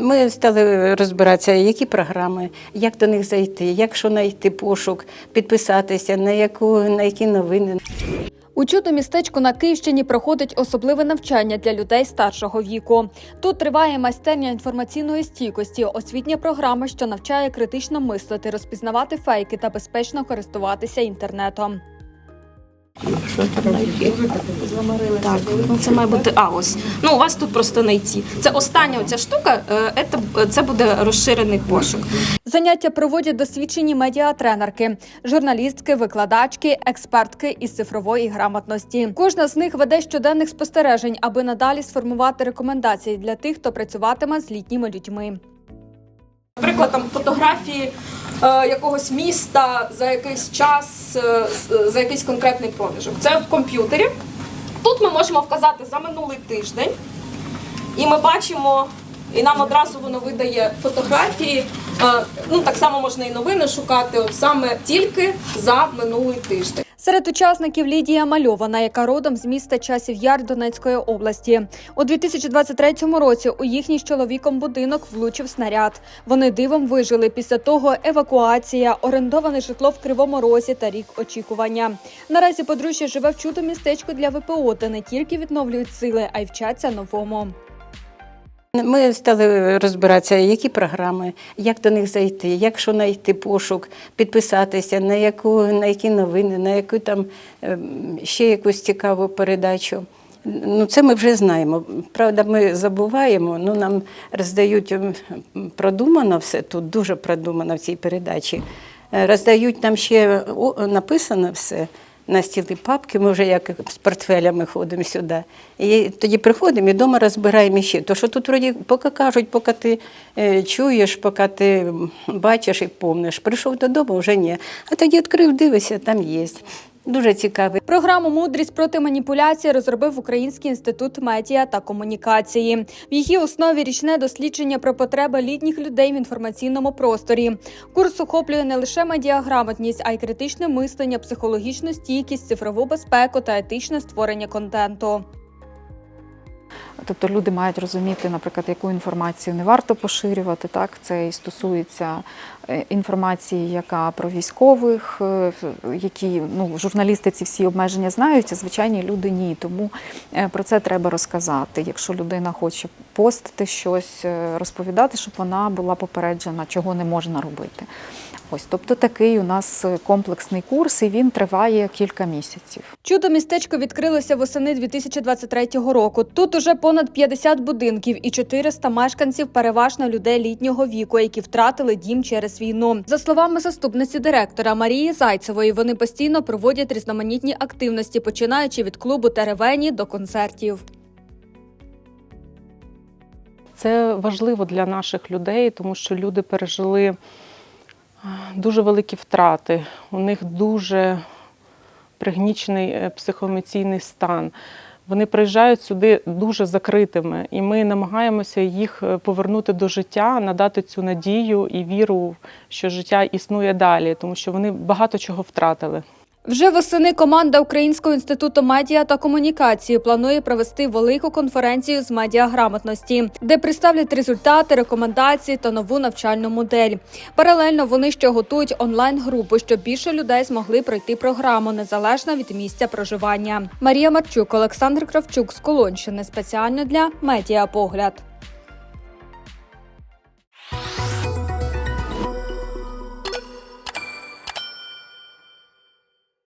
Ми стали розбиратися, які програми, як до них зайти, як що знайти пошук, підписатися, на яку на які новини. У чудо містечку на Київщині проходить особливе навчання для людей старшого віку. Тут триває майстерня інформаційної стійкості, освітня програма, що навчає критично мислити, розпізнавати фейки та безпечно користуватися інтернетом. Так, ну це має бути а ось. Ну у вас тут просто найти. Це остання оця штука. це- Це буде розширений пошук. Заняття проводять досвідчені медіатренерки, журналістки, викладачки, експертки із цифрової грамотності. Кожна з них веде щоденних спостережень, аби надалі сформувати рекомендації для тих, хто працюватиме з літніми людьми. Наприклад, там фотографії е, якогось міста за якийсь час, е, за якийсь конкретний проміжок. Це в комп'ютері. Тут ми можемо вказати за минулий тиждень, і ми бачимо, і нам одразу воно видає фотографії. Е, ну так само можна і новини шукати, от саме тільки за минулий тиждень. Серед учасників Лідія Мальована, яка родом з міста Часів Яр Донецької області. У 2023 році у їхній з чоловіком будинок влучив снаряд. Вони дивом вижили. Після того евакуація, орендоване житло в Кривому Розі та рік очікування. Наразі подружжя живе в чудо містечку для ВПО, де не тільки відновлюють сили, а й вчаться новому. Ми стали розбиратися, які програми, як до них зайти, як що знайти пошук, підписатися, на яку на які новини, на яку там ем, ще якусь цікаву передачу. Ну, це ми вже знаємо. Правда, ми забуваємо, ну нам роздають ем, продумано все тут, дуже продумано в цій передачі. Е, Роздають нам ще написано все. На стіли папки, ми вже як з портфелями ходимо сюди. І тоді приходимо і вдома розбираємо ще. То що тут вроді поки кажуть, поки ти е, чуєш, поки ти бачиш і помниш. Прийшов додому, вже ні. А тоді відкрив, дивишся, там є. Дуже цікавий. Програму Мудрість проти маніпуляції розробив Український інститут медіа та комунікації. В її основі річне дослідження про потреби літніх людей в інформаційному просторі. Курс охоплює не лише медіаграмотність, а й критичне мислення, психологічну стійкість, цифрову безпеку та етичне створення контенту. Тобто люди мають розуміти, наприклад, яку інформацію не варто поширювати. Так, це і стосується е, інформації, яка про військових, е, які ну журналісти ці всі обмеження знають, а звичайні люди ні. Тому е, про це треба розказати. Якщо людина хоче постити щось, розповідати, щоб вона була попереджена, чого не можна робити. Ось, тобто такий у нас комплексний курс, і він триває кілька місяців. Чудо містечко відкрилося восени 2023 року. Тут уже понад 50 будинків і 400 мешканців, переважно людей літнього віку, які втратили дім через війну. За словами заступниці директора Марії Зайцевої, вони постійно проводять різноманітні активності, починаючи від клубу теревені до концертів. Це важливо для наших людей, тому що люди пережили е, дуже великі втрати. У них дуже пригнічений е, психоемоційний стан. Вони приїжджають сюди дуже закритими, і ми намагаємося їх е, повернути до життя, надати цю надію і віру, що життя існує далі, тому що вони багато чого втратили. Вже восени команда Українського інституту медіа та комунікації планує провести велику конференцію з медіаграмотності, де представлять результати, рекомендації та нову навчальну модель. Паралельно вони ще готують онлайн-групу, щоб більше людей змогли пройти програму незалежно від місця проживання. Марія Марчук, Олександр Кравчук з Колонщини спеціально для медіапогляд.